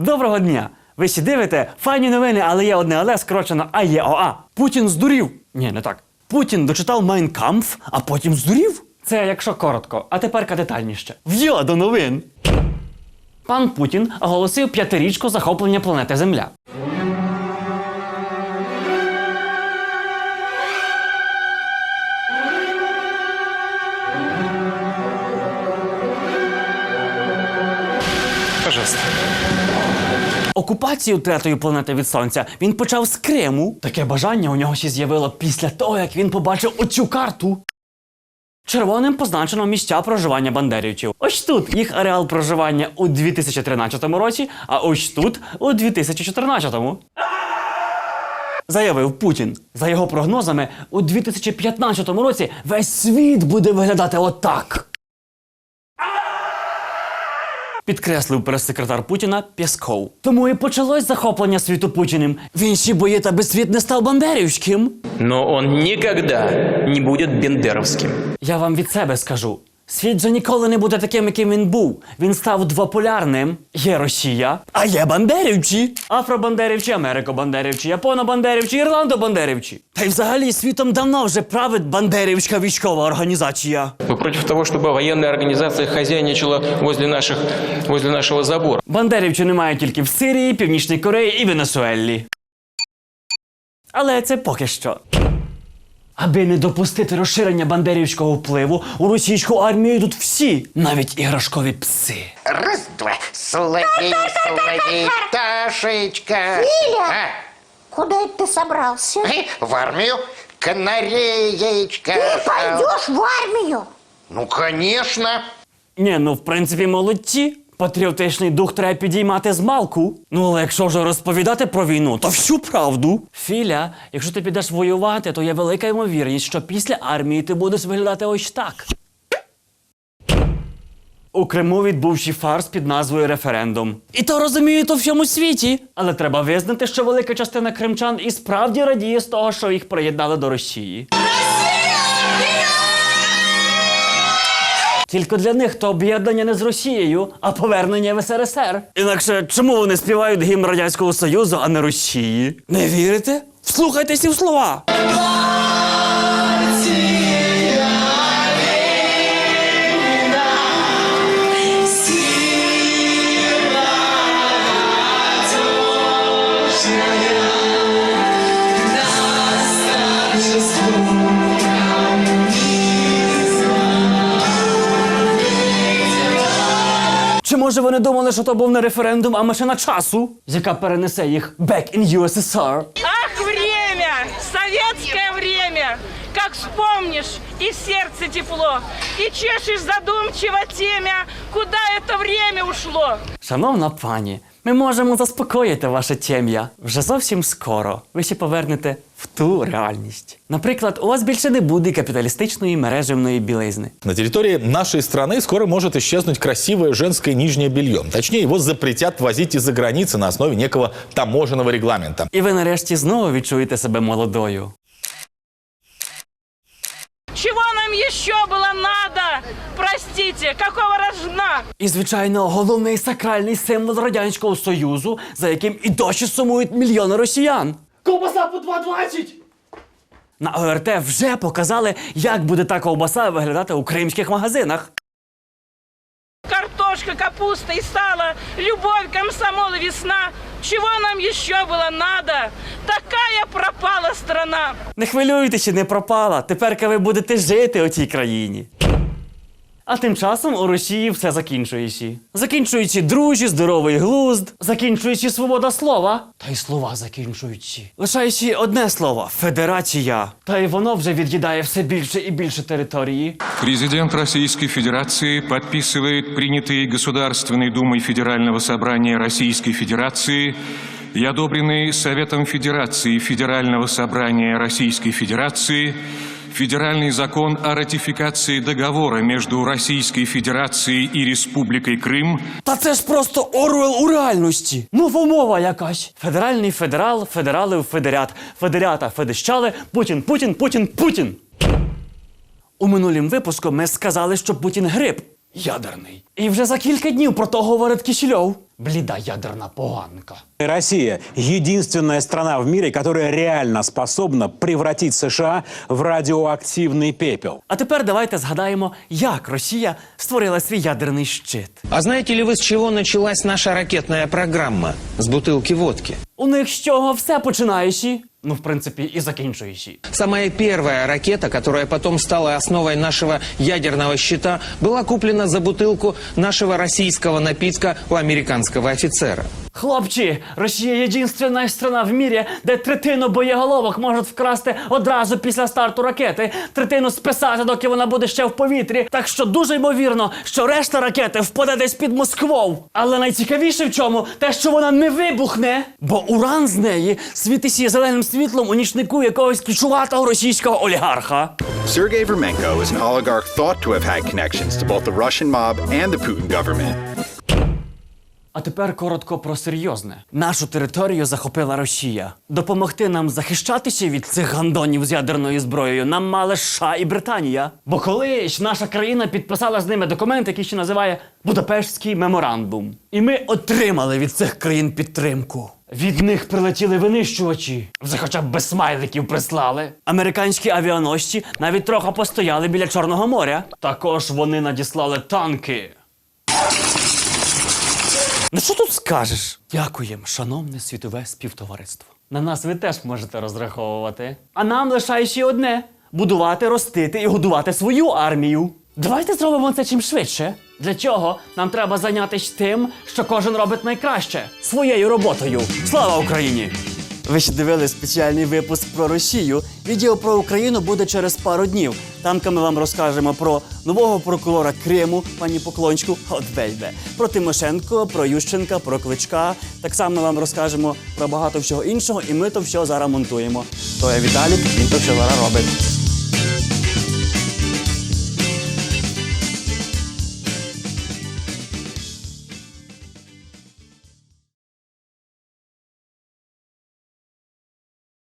Доброго дня! Ви ще дивите файні новини, але є одне але скорочено АЄОА. Путін здурів. Ні, не так. Путін дочитав Майн Кампф, а потім здурів. Це якщо коротко, а тепер детальніше. В'я до новин. Пан Путін оголосив п'ятирічку захоплення планети Земля. Пожалуйста. Окупацію третьої планети від сонця він почав з Криму. Таке бажання у нього ще з'явило після того, як він побачив оцю карту. Червоним позначено місця проживання бандерівців. Ось тут їх ареал проживання у 2013 році, а ось тут у 2014. Заявив Путін. За його прогнозами, у 2015 році весь світ буде виглядати отак. Підкреслив прес-секретар Путіна Пєсков. Тому і почалось захоплення світу Путіним. Він ще боїть, аби світ не став бандерівським. Но он ніколи не буде бендеровським. Я вам від себе скажу. Світ вже ніколи не буде таким, яким він був. Він став двополярним. Є Росія, а є бандерівці. Афробандерівці, америкобандерівці, японобандерівці, ірландобандерівці. Та й взагалі світом давно вже править бандерівська військова організація. Вы против того, чтобы военная организация хозяйничала возле, наших, возле нашего забора. Бандерівці немає тільки в Сирії, Північній Кореї і Венесуелі. Але це поки що. Аби не допустити розширення бандерівського впливу, у російську армію йдуть всі, навіть іграшкові пси. Раз, два, соловей, соловей, Ташечка. Филя! А, Куда это ты собрался? э, в армию, канареечка. Ты пойдешь в армию? Ну, конечно. Ні, ну в принципі молодці. Патріотичний дух треба підіймати з малку. Ну але якщо вже розповідати про війну, то всю правду. Філя, якщо ти підеш воювати, то є велика ймовірність, що після армії ти будеш виглядати ось так. У Криму відбувши фарс під назвою референдум. І то розуміють у всьому світі. Але треба визнати, що велика частина кримчан і справді радіє з того, що їх приєднали до Росії. Тільки для них то об'єднання не з Росією, а повернення в СРСР. Інакше чому вони співають гімн Радянського Союзу, а не Росії? Не вірите? Вслухайтеся в слова. Може вони думали, що то був не референдум, а машина часу, яка перенесе їх back in USSR? Ах, время! Советское время! Как вспомнишь, и сердце тепло, и чешешь задумчиво темя, куда это время ушло. Шановна пані, ми можемо заспокоїти ваше тєм'я. Вже зовсім скоро ви ще повернете в ту реальність. Наприклад, у вас більше не буде капіталістичної мережевної білизни. На территории нашей страны скоро может исчезнуть красивое женское нижнее белье. Точнее, его запретят возить из-за границы на основе некого таможенного регламента. І ви нарешті знову відчуєте себе молодою. Чего нам еще было надо? Простите, какого рожна? І, звичайно, головний сакральний символ Радянського Союзу, за яким і досі сумують мільйони росіян. Ковбаса по 2,20! На ОРТ вже показали, як буде та ковбаса виглядати у кримських магазинах. Картошка, капуста и сало, любовь, комсомол и весна. Чего нам еще было надо? Такая пропала страна. Не хвилюйтеся, не пропала. Тепер ви будете жити у цій країні. А тим часом у Росії все закінчується. Закінчується дружі, здоровий глузд, закінчується свобода слова. Та й слова закінчуються. Лишається одне слово федерація. Та й воно вже від'їдає все більше і більше території. Президент Российской Федерации подписывает принятые Государственной Думой Федерального собрания Российской Федерации и одобренные Советом Федерации Федерального собрания Российской Федерации Федеральный закон о ратификации договора между Российской Федерацией и Республикой Крым Та це ж просто Орвел у реальності. Новомова якась. Федеральний федерал, федералив, федерят, федерята, федещали, Путін, Путін, Путін, Путін. У минулім випуску ми сказали, що Путін гриб ядерний. І вже за кілька днів про то говорить Кісільов Бліда ядерна поганка. Россия – единственная страна в мире, которая реально способна превратить США в радиоактивный пепел. А тепер давайте згадаємо, як Росія створила свій ядерний щит. А знаете ли вы, с чего началась наша ракетная программа? С бутылки водки. У них з чого все починаючи, ну, в принципі, і закінчуючи. Самая первая ракета, которая потом стала основой нашего ядерного щита, была куплена за бутылку нашего российского напитка у американского офицера. Хлопці, Росія єдинственна страна в мірі, де третину боєголовок можуть вкрасти одразу після старту ракети, третину списати, доки вона буде ще в повітрі. Так що дуже ймовірно, що решта ракети впаде десь під Москвою. Але найцікавіше в чому те, що вона не вибухне, бо уран з неї світиться зеленим світлом у нічнику якогось ключуватого російського олігарха. Sergei Vermenko is an oligarch thought to have had connections to both the Russian mob and the Putin government. А тепер коротко про серйозне. Нашу територію захопила Росія. Допомогти нам захищатися від цих гандонів з ядерною зброєю нам мали США і Британія. Бо колись наша країна підписала з ними документ, який ще називає Будапештський меморандум. І ми отримали від цих країн підтримку. Від них прилетіли винищувачі. Вже хоча б без смайликів прислали. Американські авіаносці навіть трохи постояли біля Чорного моря. Також вони надіслали танки. Ну що тут скажеш? Дякуємо, шановне світове співтовариство. На нас ви теж можете розраховувати. А нам лишає ще одне: будувати, ростити і годувати свою армію. Давайте зробимо це чим швидше. Для чого нам треба зайнятися тим, що кожен робить найкраще своєю роботою. Слава Україні! Ви ще дивились спеціальний випуск про Росію. Відео про Україну буде через пару днів. Там ми вам розкажемо про нового прокурора Криму, пані Поклонську, от бейбе, про Тимошенко, про Ющенка, про Кличка. Так само вам розкажемо про багато всього іншого, і ми то все зараз монтуємо. То я Віталік, він то все зараз робить.